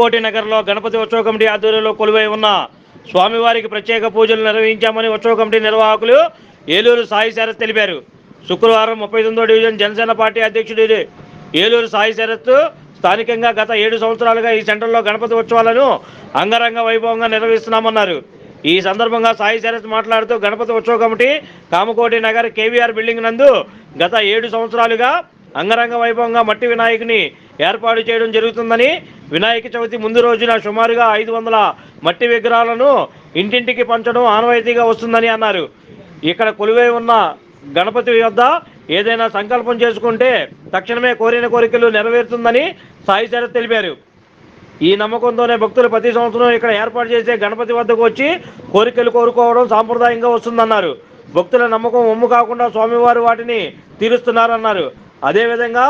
కామకోటి నగర్లో గణపతి ఉత్సవ కమిటీ ఆధ్వర్యంలో కొలువై ఉన్న స్వామివారికి ప్రత్యేక పూజలు నిర్వహించామని ఉత్సవ కమిటీ నిర్వాహకులు ఏలూరు సాయి శరత్ తెలిపారు. శుక్రవారం ముప్పై తొమ్మిదో డివిజన్ జనసేన పార్టీ అధ్యక్షుడు ఏలూరు సాయి శరత్ స్థానికంగా గత ఏడు సంవత్సరాలుగా ఈ సెంటర్లో గణపతి ఉత్సవాలను అంగరంగ వైభవంగా నిర్వహిస్తున్నామన్నారు. ఈ సందర్భంగా సాయి శరత్ మాట్లాడుతూ గణపతి ఉత్సవ committee Kamakoti Nagar KVR building నందు గత ఏడు సంవత్సరాలుగా అంగరంగ వైభవంగా మట్టి వినాయకుని ఏర్పాటు చేయడం జరుగుతుందని వినాయక చవితి ముందు రోజున సుమారుగా ఐదు వందల మట్టి విగ్రహాలను ఇంటింటికి పంచడం ఆనవాయితీగా వస్తుందని అన్నారు. ఇక్కడ కొలువై ఉన్న గణపతి వద్ద ఏదైనా సంకల్పం చేసుకుంటే తక్షణమే కోరిన కోరికలు నెరవేరుతుందని సాయి శరత్ తెలిపారు. ఈ నమ్మకంతోనే భక్తులు ప్రతి సంవత్సరం ఇక్కడ ఏర్పాటు చేసే గణపతి వద్దకు వచ్చి కోరికలు కోరుకోవడం సాంప్రదాయంగా వస్తుందన్నారు. భక్తుల నమ్మకం ఒమ్ము కాకుండా స్వామివారు వాటిని తీరుస్తున్నారన్నారు. అదేవిధంగా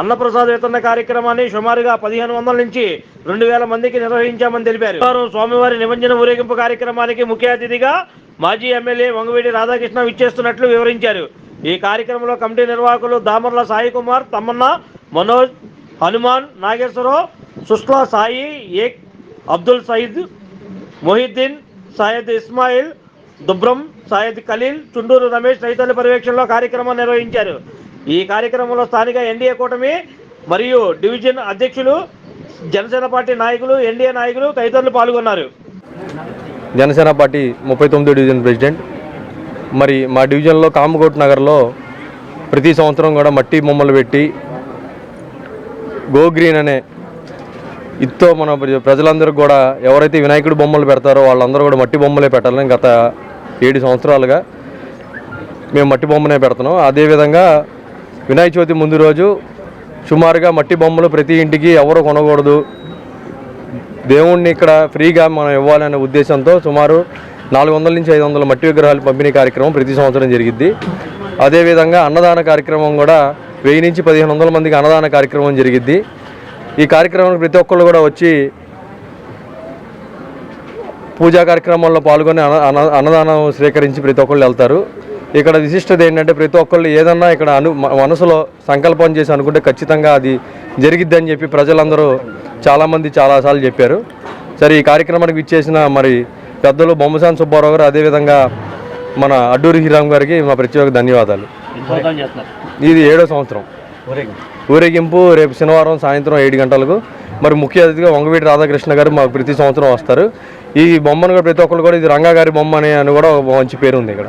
అన్నప్రసాద్ వితరణ కార్యక్రమాన్ని సుమారుగా పదిహేను వందల నుంచి రెండు వేల మందికి నిర్వహించామని తెలిపారు. వారు స్వామివారి నిమజ్జన ఊరేగింపు కార్యక్రమానికి ముఖ్య అతిథిగా మాజీ ఎమ్మెల్యే వంగవీటి రాధాకృష్ణ విచ్చేస్తున్నట్లు వివరించారు. ఈ కార్యక్రమంలో కమిటీ నిర్వాహకులు దామర్ల సాయి కుమార్ తమ్మన్న మనోజ్ హనుమాన్ నాగేశ్వరరావు సుష్లా సాయి ఏక్ అబ్దుల్ సయీద్ మొహిద్దీన్ సయ్యద్ ఇస్మాయిల్ దుబ్రం సయ్యద్ ఖలీల్ చుండూరు రమేష్ తదితరుల పర్యవేక్షణలో కార్యక్రమం నిర్వహించారు. ఈ కార్యక్రమంలో స్థానిక ఎన్డీఏ కూటమి మరియు డివిజన్ అధ్యక్షులు జనసేన పార్టీ నాయకులు ఎన్డీఏ నాయకులు తదితరులు పాల్గొన్నారు. జనసేన పార్టీ ముప్పై తొమ్మిది డివిజన్ ప్రెసిడెంట్. మరి మా డివిజన్లో కామకోట్ నగర్లో ప్రతి సంవత్సరం కూడా మట్టి బొమ్మలు పెట్టి గో గ్రీన్ అనే ఇత్తో మన ప్ర- ప్రజలందరూ కూడా ఎవరైతే వినాయకుడు బొమ్మలు పెడతారో వాళ్ళందరూ కూడా మట్టి బొమ్మలే పెట్టాలని గత ఏడు సంవత్సరాలుగా మేము మట్టి బొమ్మనే పెడుతున్నాం. అదేవిధంగా వినాయక చవితి ముందు రోజు సుమారుగా మట్టి బొమ్మలు ప్రతి ఇంటికి ఎవరు కొనకూడదు. దేవుణ్ణి ఇక్కడ ఫ్రీగా మనం ఇవ్వాలనే ఉద్దేశంతో సుమారు నాలుగు వందల నుంచి ఐదు వందల మట్టి విగ్రహాలు పంపిణీ కార్యక్రమం ప్రతి సంవత్సరం జరిగిద్ది. అదేవిధంగా అన్నదాన కార్యక్రమం కూడా వెయ్యి నుంచి పదిహేను వందల మందికి అన్నదాన కార్యక్రమం జరిగిద్ది. ఈ కార్యక్రమానికి ప్రతి ఒక్కళ్ళు కూడా వచ్చి పూజా కార్యక్రమాల్లో పాల్గొని అన్న- అన్నదానం స్వీకరించి ప్రతి ఒక్కళ్ళు వెళ్తారు. ఇక్కడ విశిష్టత ఏంటంటే ప్రతి ఒక్కళ్ళు ఏదన్నా ఇక్కడ అను మనసులో సంకల్పం చేసి అనుకుంటే ఖచ్చితంగా అది జరిగిద్దని చెప్పి ప్రజలందరూ చాలామంది చాలాసార్లు చెప్పారు. సరే ఈ కార్యక్రమానికి ఇచ్చేసిన మరి పెద్దలు బొమ్మసాని సుబ్బారావు గారు అదేవిధంగా మన అడ్డూరి హీరామ్ గారికి మా ప్రత్యేక ధన్యవాదాలు. ఇది ఏడో సంవత్సరం. ఊరేగింపు రేపు శనివారం సాయంత్రం ఏడు గంటలకు. మరి ముఖ్య అతిథిగా వంగవీటి రాధాకృష్ణ గారు మాకు ప్రతి సంవత్సరం వస్తారు. ఈ బొమ్మను కూడా ప్రతి ఒక్కరు కూడా ఇది రంగా గారి బొమ్మ అని అని కూడా మంచి పేరు ఉంది ఇక్కడ.